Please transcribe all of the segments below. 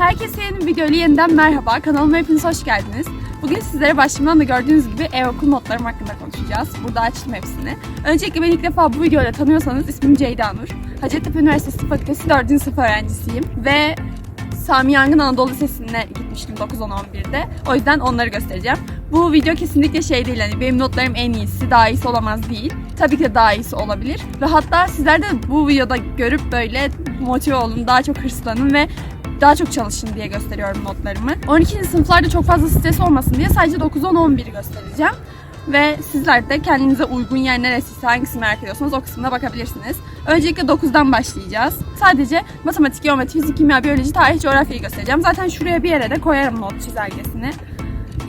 Herkese yeni bir videoyla yeniden merhaba. Kanalıma hepiniz hoş geldiniz. Bugün sizlere başımdan da gördüğünüz gibi ev okul notlarım hakkında konuşacağız. Burada açtım hepsini. Öncelikle beni ilk defa bu videoyla tanıyorsanız ismim Ceyda Nur. Hacettepe Üniversitesi Fakültesi 4. sınıf öğrencisiyim. Ve Sami Yangın Anadolu Lisesi'ne gitmiştim 9-10-11'de. O yüzden onları göstereceğim. Bu video kesinlikle şey değil hani benim notlarım en iyisi, daha iyisi olamaz değil. Tabii ki de daha iyisi olabilir. Ve hatta sizler de bu videoda görüp böyle motive olun, daha çok hırslanın ve daha çok çalışın diye gösteriyorum notlarımı. 12. sınıflarda çok fazla stres olmasın diye sadece 9-10-11'i göstereceğim. Ve sizler de kendinize uygun yer neresi, hangisini merak ediyorsanız o kısmına bakabilirsiniz. Öncelikle 9'dan başlayacağız. Sadece matematik, geometri, fizik, kimya, biyoloji, tarih, coğrafyayı göstereceğim. Zaten şuraya bir yere de koyarım not çizelgesini.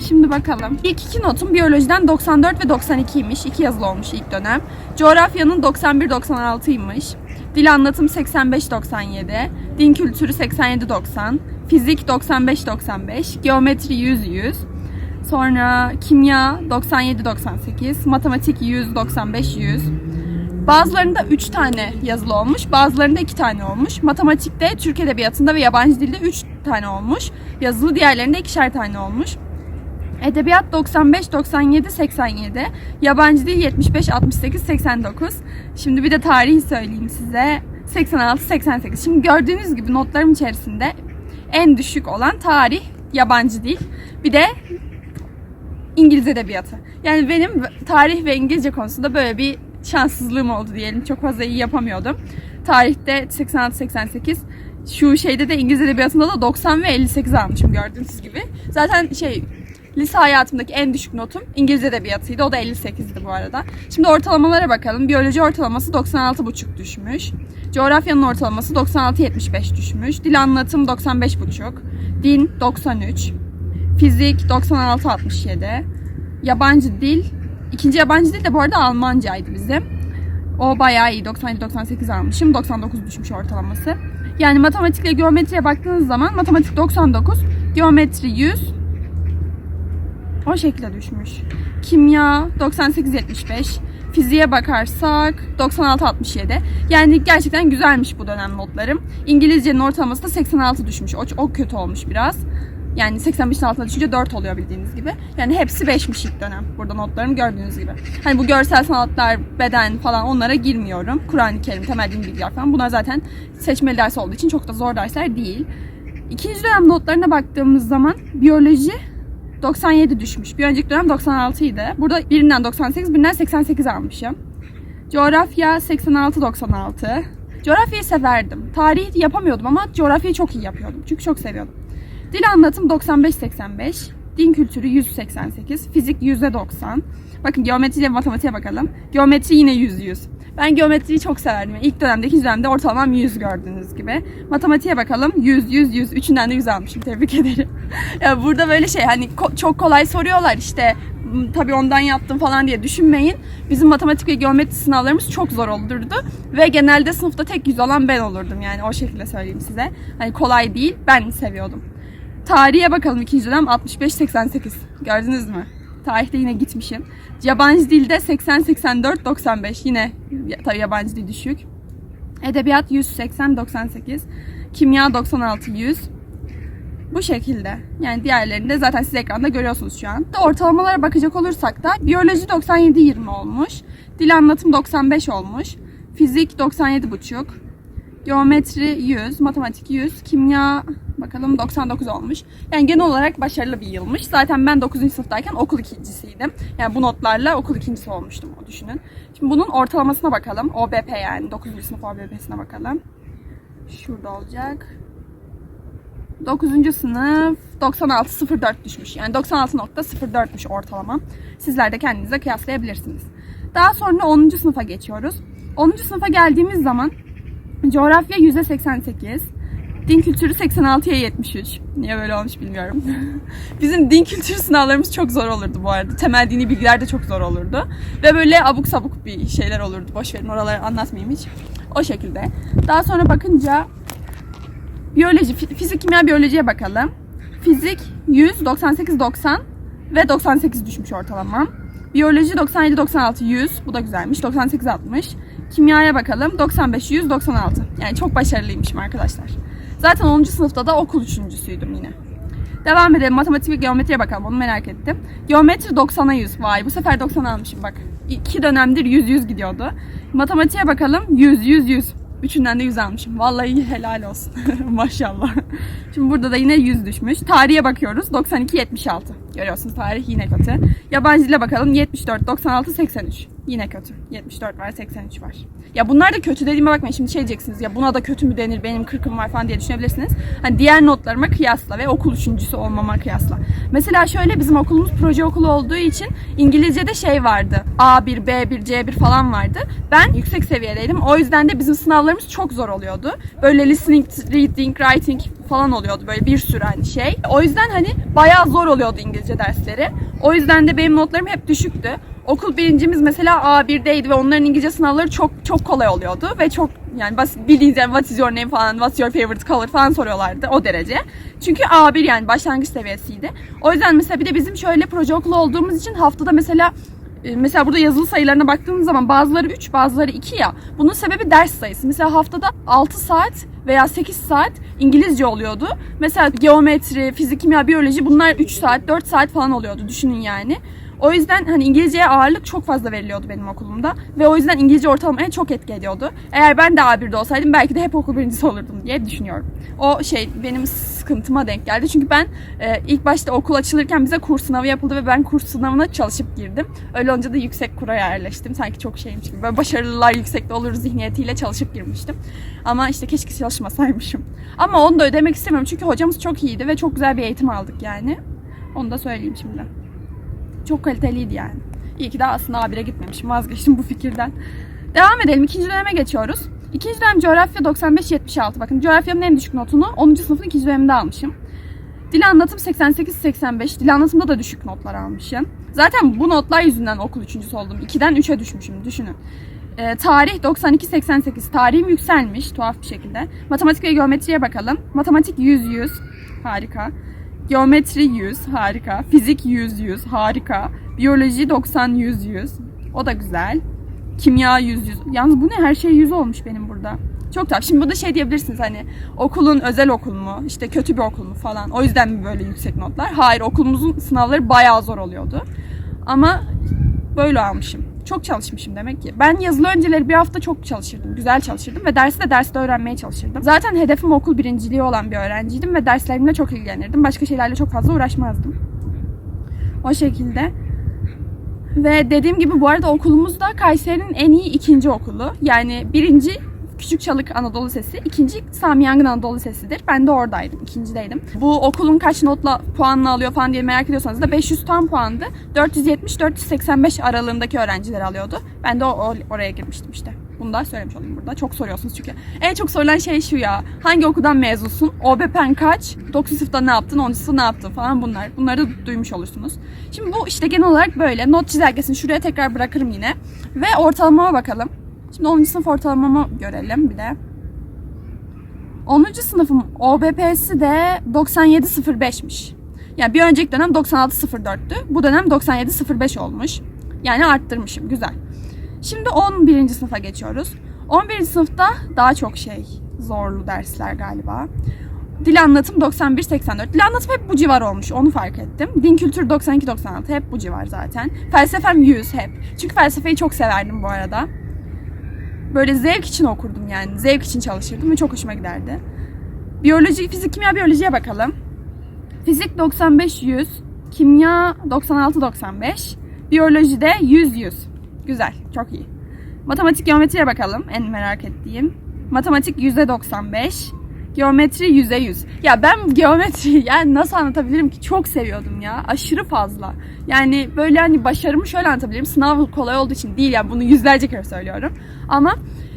Şimdi bakalım. İlk iki notum biyolojiden 94 ve 92'ymiş. İki yazılı olmuş ilk dönem. Coğrafyanın 91-96'ymış. Dil anlatım 85-97. Din kültürü 87-90. Fizik 95-95. Geometri 100-100. Sonra kimya 97-98. Matematik 100-95-100. Bazılarında 3 tane yazılı olmuş, bazılarında 2 tane olmuş. Matematikte, Türk Edebiyatı'nda ve yabancı dilde 3 tane olmuş. Yazılı diğerlerinde ikişer tane olmuş. Edebiyat 95, 97, 87. Yabancı dil 75, 68, 89. Şimdi bir de tarihi söyleyeyim size. 86, 88. Şimdi gördüğünüz gibi notlarım içerisinde en düşük olan tarih, yabancı dil. Bir de İngiliz edebiyatı. Yani benim tarih ve İngilizce konusunda böyle bir şanssızlığım oldu diyelim. Çok fazla iyi yapamıyordum. Tarihte 86-88. Şu şeyde de İngiliz edebiyatında da 90 ve 58 almışım gördüğünüz gibi. Zaten şey lise hayatımdaki en düşük notum İngiliz edebiyatıydı. O da 58'di bu arada. Şimdi ortalamalara bakalım. Biyoloji ortalaması 96,5 düşmüş. Coğrafyanın ortalaması 96-75 düşmüş. Dil anlatım 95,5. Din 93. Fizik 96-67. Yabancı dil. ikinci yabancı dil de bu arada Almancaydı bizim. O bayağı iyi. 97-98 almışım. 99 düşmüş ortalaması. Yani matematikle geometriye baktığınız zaman matematik 99, geometri 100. O şekilde düşmüş. Kimya 98-75. Fiziğe bakarsak 96-67. Yani gerçekten güzelmiş bu dönem notlarım. İngilizcenin ortalaması da 86 düşmüş. O, o kötü olmuş biraz. Yani 85'in altına düşünce 4 oluyor bildiğiniz gibi. Yani hepsi 5'miş ilk dönem. Burada notlarım gördüğünüz gibi. Hani bu görsel sanatlar, beden falan onlara girmiyorum. Kur'an-ı Kerim, temel din bilgiler falan. Bunlar zaten seçmeli ders olduğu için çok da zor dersler değil. İkinci dönem notlarına baktığımız zaman biyoloji 97 düşmüş. Bir önceki dönem 96 idi. Burada birinden 98, birinden 88 almışım. Coğrafya 86-96. Coğrafyayı severdim. Tarih yapamıyordum ama coğrafyayı çok iyi yapıyordum. Çünkü çok seviyordum. Dil anlatım 95-85. Din kültürü 188. Fizik %90. Bakın geometri ile matematiğe bakalım. Geometri yine 100-100. Ben geometriyi çok severdim. İlk dönemde, ikinci dönemde ortalamam 100 gördüğünüz gibi. Matematiğe bakalım. 100, 100, 100. Üçünden de 100 almışım. Tebrik ederim. ya burada böyle şey hani ko- çok kolay soruyorlar işte "M, tabii ondan yaptım falan diye düşünmeyin. Bizim matematik ve geometri sınavlarımız çok zor olurdu. Ve genelde sınıfta tek yüz olan ben olurdum yani o şekilde söyleyeyim size. Hani kolay değil, ben seviyordum. Tarihe bakalım ikinci dönem 65-88. Gördünüz mü? Tarihte yine gitmişim. Yabancı dilde 80-84-95. Yine tabii yabancı dil düşük. Edebiyat 180-98. Kimya 96-100. Bu şekilde. Yani diğerlerinde zaten siz ekranda görüyorsunuz şu an. Ortalamalara bakacak olursak da biyoloji 97-20 olmuş. Dil anlatım 95 olmuş. Fizik 97,5. Geometri 100, matematik 100, kimya bakalım 99 olmuş. Yani genel olarak başarılı bir yılmış. Zaten ben 9. sınıftayken okul ikincisiydim. Yani bu notlarla okul ikincisi olmuştum o düşünün. Şimdi bunun ortalamasına bakalım. OBP yani 9. sınıf OBP'sine bakalım. Şurada olacak. 9. sınıf 96.04 düşmüş. Yani 96.04'müş ortalama. Sizler de kendinize kıyaslayabilirsiniz. Daha sonra 10. sınıfa geçiyoruz. 10. sınıfa geldiğimiz zaman coğrafya %88, din kültürü 86'ya 73. Niye böyle olmuş bilmiyorum. Bizim din kültürü sınavlarımız çok zor olurdu bu arada. Temel dini bilgiler de çok zor olurdu. Ve böyle abuk sabuk bir şeyler olurdu. Boş verin oraları anlatmayayım hiç. O şekilde. Daha sonra bakınca Biyoloji, fi- fizik, kimya, biyolojiye bakalım. Fizik 100, 98, 90 ve 98 düşmüş ortalamam. Biyoloji 97, 96, 100. Bu da güzelmiş. 98, 60. Kimyaya bakalım. 95, 100, 96. Yani çok başarılıymışım arkadaşlar. Zaten 10. sınıfta da okul üçüncüsüydüm yine. Devam edelim. Matematik ve geometriye bakalım. Onu merak ettim. Geometri 90'a 100. Vay bu sefer 90 almışım bak. İki dönemdir 100-100 gidiyordu. Matematiğe bakalım. 100-100-100. Üçünden de 100 almışım. Vallahi helal olsun. Maşallah. Şimdi burada da yine 100 düşmüş. Tarihe bakıyoruz. 92-76. Görüyorsunuz tarih yine kötü. Yabancı dile bakalım. 74, 96, 83. Yine kötü. 74 var, 83 var. Ya bunlar da kötü dediğime bakmayın. Şimdi şey diyeceksiniz ya buna da kötü mü denir benim 40'ım var falan diye düşünebilirsiniz. Hani diğer notlarıma kıyasla ve okul üçüncüsü olmama kıyasla. Mesela şöyle bizim okulumuz proje okulu olduğu için İngilizce'de şey vardı. A1, B1, C1 falan vardı. Ben yüksek seviyedeydim. O yüzden de bizim sınavlarımız çok zor oluyordu. Böyle listening, reading, writing falan oluyordu böyle bir sürü hani şey. O yüzden hani bayağı zor oluyordu İngilizce dersleri. O yüzden de benim notlarım hep düşüktü. Okul birincimiz mesela A1'deydi ve onların İngilizce sınavları çok çok kolay oluyordu ve çok yani basit bildiğiniz yani what is your name falan, what's your favorite color falan soruyorlardı o derece. Çünkü A1 yani başlangıç seviyesiydi. O yüzden mesela bir de bizim şöyle proje okulu olduğumuz için haftada mesela e, Mesela burada yazılı sayılarına baktığımız zaman bazıları 3, bazıları 2 ya. Bunun sebebi ders sayısı. Mesela haftada 6 saat veya 8 saat İngilizce oluyordu. Mesela geometri, fizik, kimya, biyoloji bunlar 3 saat, 4 saat falan oluyordu düşünün yani. O yüzden hani İngilizceye ağırlık çok fazla veriliyordu benim okulumda. Ve o yüzden İngilizce ortalamaya çok etki ediyordu. Eğer ben de A1'de olsaydım belki de hep okul birincisi olurdum diye düşünüyorum. O şey benim sıkıntıma denk geldi. Çünkü ben e, ilk başta okul açılırken bize kurs sınavı yapıldı ve ben kurs sınavına çalışıp girdim. Öyle olunca da yüksek kura yerleştim. Sanki çok şeymiş gibi. Böyle başarılılar yüksekte olur zihniyetiyle çalışıp girmiştim. Ama işte keşke çalışmasaymışım. Ama onu da ödemek istemiyorum. Çünkü hocamız çok iyiydi ve çok güzel bir eğitim aldık yani. Onu da söyleyeyim şimdi. Çok kaliteliydi yani. İyi ki de aslında A1'e gitmemişim. Vazgeçtim bu fikirden. Devam edelim. İkinci döneme geçiyoruz. İkinci dönem coğrafya 95-76. Bakın coğrafyanın en düşük notunu 10. sınıfın ikinci döneminde almışım. Dil anlatım 88-85. Dil anlatımda da düşük notlar almışım. Zaten bu notlar yüzünden okul üçüncüsü oldum. 2'den 3'e düşmüşüm düşünün. Ee, tarih 92-88. Tarihim yükselmiş tuhaf bir şekilde. Matematik ve geometriye bakalım. Matematik 100-100. Harika. Geometri 100 harika. Fizik 100 100 harika. Biyoloji 90 100 100. O da güzel. Kimya 100 100. Yalnız bu ne her şey 100 olmuş benim burada. Çok tuhaf. Şimdi burada şey diyebilirsiniz hani okulun özel okul mu? işte kötü bir okul mu falan. O yüzden mi böyle yüksek notlar? Hayır okulumuzun sınavları bayağı zor oluyordu. Ama böyle almışım. Çok çalışmışım demek ki. Ben yazılı önceleri bir hafta çok çalışırdım. Güzel çalışırdım ve dersi de derste öğrenmeye çalışırdım. Zaten hedefim okul birinciliği olan bir öğrenciydim ve derslerimle çok ilgilenirdim. Başka şeylerle çok fazla uğraşmazdım. O şekilde. Ve dediğim gibi bu arada okulumuz da Kayseri'nin en iyi ikinci okulu. Yani birinci Küçükçalık Anadolu Sesi, ikinci Sami Yangın Anadolu Sesi'dir. Ben de oradaydım, ikincideydim. Bu okulun kaç notla puanla alıyor falan diye merak ediyorsanız da 500 tam puandı. 470-485 aralığındaki öğrenciler alıyordu. Ben de o- oraya girmiştim işte. Bunu da söylemiş olayım burada. Çok soruyorsunuz çünkü. En çok sorulan şey şu ya. Hangi okuldan mezunsun? OBP'n kaç? 9. sınıfta ne yaptın? 10. sınıfta ne yaptın falan bunlar. Bunları da duymuş olursunuz. Şimdi bu işte genel olarak böyle. Not çizelgesini şuraya tekrar bırakırım yine. Ve ortalamama bakalım. Şimdi 10. sınıf ortalamamı görelim bir de. 10. sınıfım OBP'si de 97.05'miş. Yani bir önceki dönem 96.04'tü. Bu dönem 97.05 olmuş. Yani arttırmışım. Güzel. Şimdi 11. sınıfa geçiyoruz. 11. sınıfta daha çok şey zorlu dersler galiba. Dil anlatım 91-84. Dil anlatım hep bu civar olmuş. Onu fark ettim. Din kültürü 92-96. Hep bu civar zaten. Felsefem 100 hep. Çünkü felsefeyi çok severdim bu arada. Böyle zevk için okurdum yani. Zevk için çalışırdım ve çok hoşuma giderdi. Biyoloji, fizik, kimya, biyolojiye bakalım. Fizik 95-100. Kimya 96-95. Biyolojide 100-100. Güzel, çok iyi. Matematik, geometriye bakalım. En merak ettiğim. Matematik %95. Geometri %100. Ya ben geometri yani nasıl anlatabilirim ki? Çok seviyordum ya. Aşırı fazla. Yani böyle hani başarımı şöyle anlatabilirim. Sınav kolay olduğu için değil yani bunu yüzlerce kere söylüyorum. Ama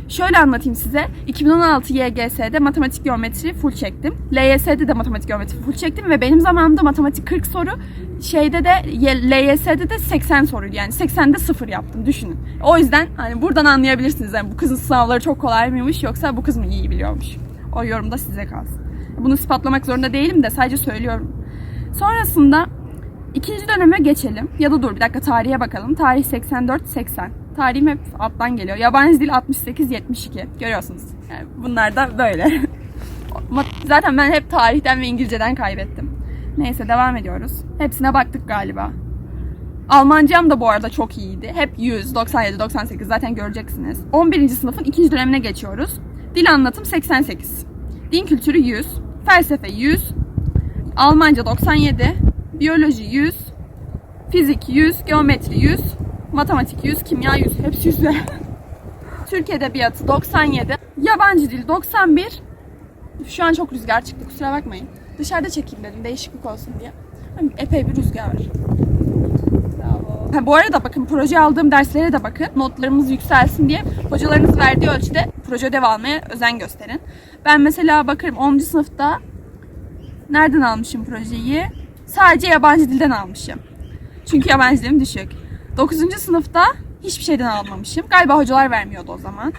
Şöyle anlatayım size. 2016 YGS'de matematik geometri full çektim. LYS'de de matematik geometri full çektim ve benim zamanımda matematik 40 soru, şeyde de LYS'de de 80 soruydu. Yani 80'de 0 yaptım düşünün. O yüzden hani buradan anlayabilirsiniz yani bu kızın sınavları çok kolay mıymış yoksa bu kız mı iyi biliyormuş. O yorum da size kalsın. Bunu ispatlamak zorunda değilim de sadece söylüyorum. Sonrasında ikinci döneme geçelim. Ya da dur bir dakika tarihe bakalım. Tarih 84-80. Tarihim hep alttan geliyor. Yabancı dil 68-72. Görüyorsunuz. Yani bunlar da böyle. Zaten ben hep tarihten ve İngilizceden kaybettim. Neyse devam ediyoruz. Hepsine baktık galiba. Almancam da bu arada çok iyiydi. Hep 100, 97, 98 zaten göreceksiniz. 11. sınıfın ikinci dönemine geçiyoruz. Dil anlatım 88. Din kültürü 100. Felsefe 100. Almanca 97. Biyoloji 100. Fizik 100. Geometri 100. Matematik 100. Kimya 100. Hepsi 100 Türk Edebiyatı 97. Yabancı dil 91. Şu an çok rüzgar çıktı kusura bakmayın. Dışarıda çekeyim dedim değişiklik olsun diye. Hani Epey bir rüzgar var. Bravo. Ha, bu arada bakın proje aldığım derslere de bakın. Notlarımız yükselsin diye hocalarınız verdiği ölçüde proje ödev almaya özen gösterin. Ben mesela bakarım 10. sınıfta nereden almışım projeyi? Sadece yabancı dilden almışım. Çünkü yabancı dilim düşük. 9. sınıfta hiçbir şeyden almamışım. Galiba hocalar vermiyordu o zaman.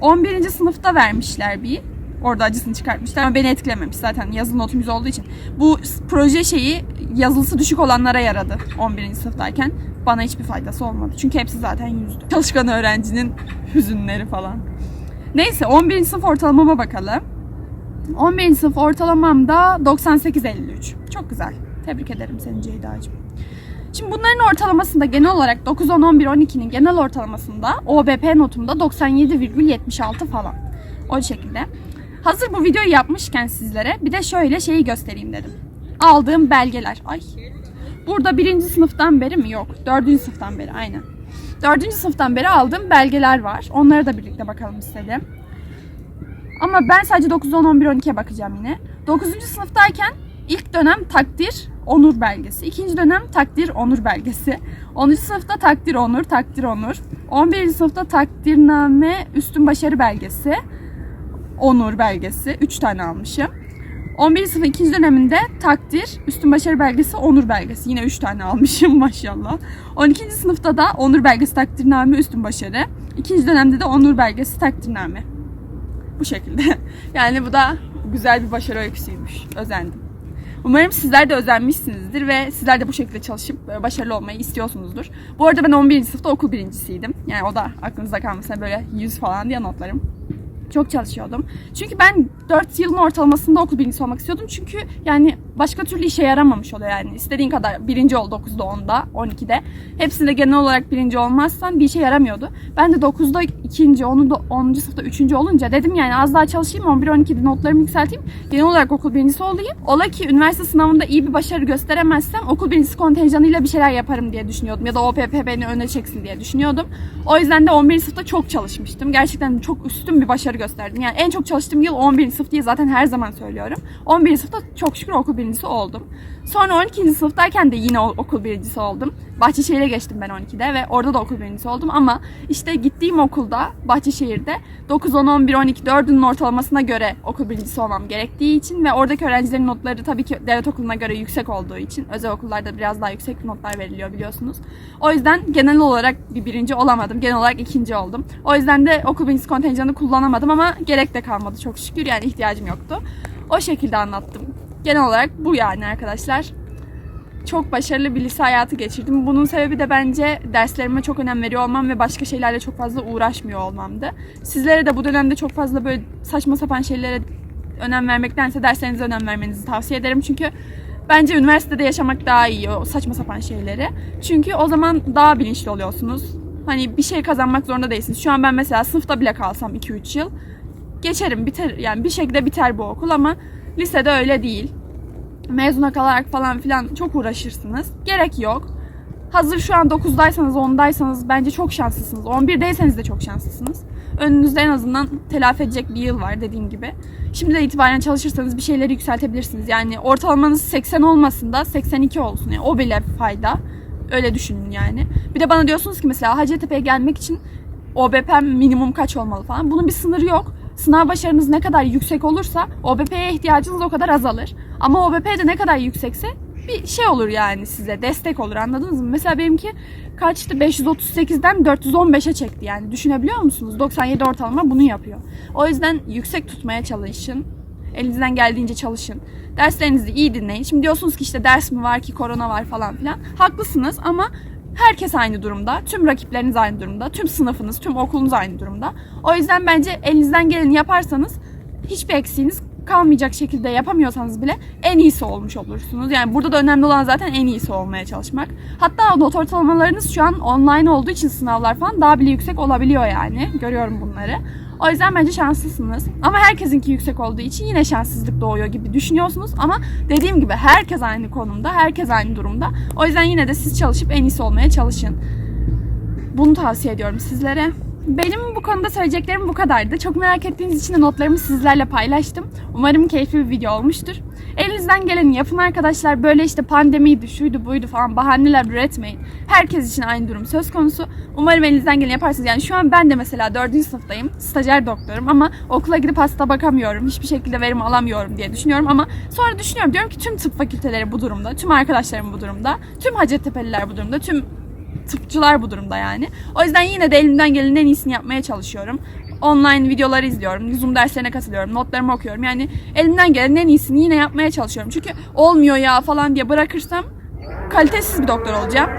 11. sınıfta vermişler bir. Orada acısını çıkartmışlar ama beni etkilememiş zaten yazılı notum 100 olduğu için. Bu proje şeyi yazılısı düşük olanlara yaradı 11. sınıftayken. Bana hiçbir faydası olmadı. Çünkü hepsi zaten yüzdü. Çalışkan öğrencinin hüzünleri falan. Neyse 11. sınıf ortalamama bakalım. 11. sınıf ortalamam da 98-53. Çok güzel. Tebrik ederim seni Ceyda'cığım. Şimdi bunların ortalamasında genel olarak 9, 10, 11, 12'nin genel ortalamasında OBP notumda 97,76 falan. O şekilde. Hazır bu videoyu yapmışken sizlere bir de şöyle şeyi göstereyim dedim. Aldığım belgeler. Ay. Burada birinci sınıftan beri mi? Yok. Dördüncü sınıftan beri aynen. Dördüncü sınıftan beri aldığım belgeler var. Onlara da birlikte bakalım istedim. Ama ben sadece 9, 10, 11, 12'ye bakacağım yine. 9. sınıftayken ilk dönem takdir onur belgesi. ikinci dönem takdir onur belgesi. 10. sınıfta takdir onur, takdir onur. 11. sınıfta takdirname üstün başarı belgesi. Onur belgesi. 3 tane almışım. 11. sınıf ikinci döneminde takdir, üstün başarı belgesi, onur belgesi. Yine 3 tane almışım maşallah. 12. sınıfta da onur belgesi, takdirname, üstün başarı. İkinci dönemde de onur belgesi, takdirname. Bu şekilde. Yani bu da güzel bir başarı öyküsüymüş. Özendim. Umarım sizler de özenmişsinizdir ve sizler de bu şekilde çalışıp böyle başarılı olmayı istiyorsunuzdur. Bu arada ben 11. sınıfta okul birincisiydim. Yani o da aklınızda kalmasın böyle 100 falan diye notlarım. Çok çalışıyordum. Çünkü ben 4 yılın ortalamasında okul birincisi olmak istiyordum. Çünkü yani başka türlü işe yaramamış oluyor yani. İstediğin kadar birinci ol 9'da, 10'da, 12'de. Hepsinde genel olarak birinci olmazsan bir işe yaramıyordu. Ben de 9'da ikinci, 10'da, 10. sınıfta üçüncü olunca dedim yani az daha çalışayım 11 12'de notlarımı yükselteyim. Genel olarak okul birincisi olayım. Ola ki üniversite sınavında iyi bir başarı gösteremezsem okul birincisi kontenjanıyla bir şeyler yaparım diye düşünüyordum. Ya da OPP beni öne çeksin diye düşünüyordum. O yüzden de 11. sınıfta çok çalışmıştım. Gerçekten çok üstün bir başarı gösterdim. Yani en çok çalıştığım yıl 11. sınıf diye zaten her zaman söylüyorum. 11. sınıfta çok şükür okul birincisi oldum. Sonra 12. sınıftayken de yine okul birincisi oldum. Bahçeşehir'e geçtim ben 12'de ve orada da okul birincisi oldum ama işte gittiğim okulda Bahçeşehir'de 9, 10, 11, 12, 4'ünün ortalamasına göre okul birincisi olmam gerektiği için ve oradaki öğrencilerin notları tabii ki devlet okuluna göre yüksek olduğu için özel okullarda biraz daha yüksek notlar veriliyor biliyorsunuz. O yüzden genel olarak bir birinci olamadım. Genel olarak ikinci oldum. O yüzden de okul birincisi kontenjanını kullanamadım ama gerek de kalmadı çok şükür yani ihtiyacım yoktu. O şekilde anlattım. Genel olarak bu yani arkadaşlar çok başarılı bir lise hayatı geçirdim. Bunun sebebi de bence derslerime çok önem veriyor olmam ve başka şeylerle çok fazla uğraşmıyor olmamdı. Sizlere de bu dönemde çok fazla böyle saçma sapan şeylere önem vermektense derslerinize önem vermenizi tavsiye ederim. Çünkü bence üniversitede yaşamak daha iyi o saçma sapan şeyleri. Çünkü o zaman daha bilinçli oluyorsunuz. Hani bir şey kazanmak zorunda değilsiniz. Şu an ben mesela sınıfta bile kalsam 2-3 yıl geçerim biter yani bir şekilde biter bu okul ama lisede öyle değil mezuna kalarak falan filan çok uğraşırsınız. Gerek yok. Hazır şu an 9'daysanız 10'daysanız bence çok şanslısınız. 11'deyseniz de çok şanslısınız. Önünüzde en azından telafi edecek bir yıl var dediğim gibi. Şimdiden itibaren çalışırsanız bir şeyleri yükseltebilirsiniz. Yani ortalamanız 80 olmasın da 82 olsun. Yani o bile fayda. Öyle düşünün yani. Bir de bana diyorsunuz ki mesela Hacettepe'ye gelmek için OBP minimum kaç olmalı falan. Bunun bir sınırı yok. Sınav başarınız ne kadar yüksek olursa OBP'ye ihtiyacınız o kadar azalır. Ama OBP de ne kadar yüksekse bir şey olur yani size destek olur anladınız mı? Mesela benimki kaçtı 538'den 415'e çekti yani düşünebiliyor musunuz? 97 ortalama bunu yapıyor. O yüzden yüksek tutmaya çalışın. Elinizden geldiğince çalışın. Derslerinizi iyi dinleyin. Şimdi diyorsunuz ki işte ders mi var ki korona var falan filan. Haklısınız ama herkes aynı durumda. Tüm rakipleriniz aynı durumda. Tüm sınıfınız, tüm okulunuz aynı durumda. O yüzden bence elinizden geleni yaparsanız hiçbir eksiğiniz kalmayacak şekilde yapamıyorsanız bile en iyisi olmuş olursunuz. Yani burada da önemli olan zaten en iyisi olmaya çalışmak. Hatta not ortalamalarınız şu an online olduğu için sınavlar falan daha bile yüksek olabiliyor yani. Görüyorum bunları. O yüzden bence şanslısınız. Ama herkesinki yüksek olduğu için yine şanssızlık doğuyor gibi düşünüyorsunuz. Ama dediğim gibi herkes aynı konumda, herkes aynı durumda. O yüzden yine de siz çalışıp en iyisi olmaya çalışın. Bunu tavsiye ediyorum sizlere. Benim bu konuda söyleyeceklerim bu kadardı. Çok merak ettiğiniz için de notlarımı sizlerle paylaştım. Umarım keyifli bir video olmuştur. Elinizden geleni yapın arkadaşlar. Böyle işte pandemiydi, şuydu, buydu falan bahaneler üretmeyin. Herkes için aynı durum söz konusu. Umarım elinizden geleni yaparsınız. Yani şu an ben de mesela 4. sınıftayım. Stajyer doktorum ama okula gidip hasta bakamıyorum. Hiçbir şekilde verim alamıyorum diye düşünüyorum ama sonra düşünüyorum. Diyorum ki tüm tıp fakülteleri bu durumda. Tüm arkadaşlarım bu durumda. Tüm Hacettepe'liler bu durumda. Tüm tıpçılar bu durumda yani. O yüzden yine de elimden gelenin en iyisini yapmaya çalışıyorum. Online videoları izliyorum, Zoom derslerine katılıyorum, notlarımı okuyorum. Yani elimden gelenin en iyisini yine yapmaya çalışıyorum. Çünkü olmuyor ya falan diye bırakırsam kalitesiz bir doktor olacağım.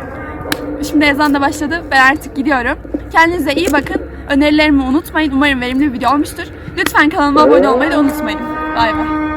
Şimdi ezan da başladı. Ben artık gidiyorum. Kendinize iyi bakın. Önerilerimi unutmayın. Umarım verimli bir video olmuştur. Lütfen kanalıma abone olmayı da unutmayın. Bay bay.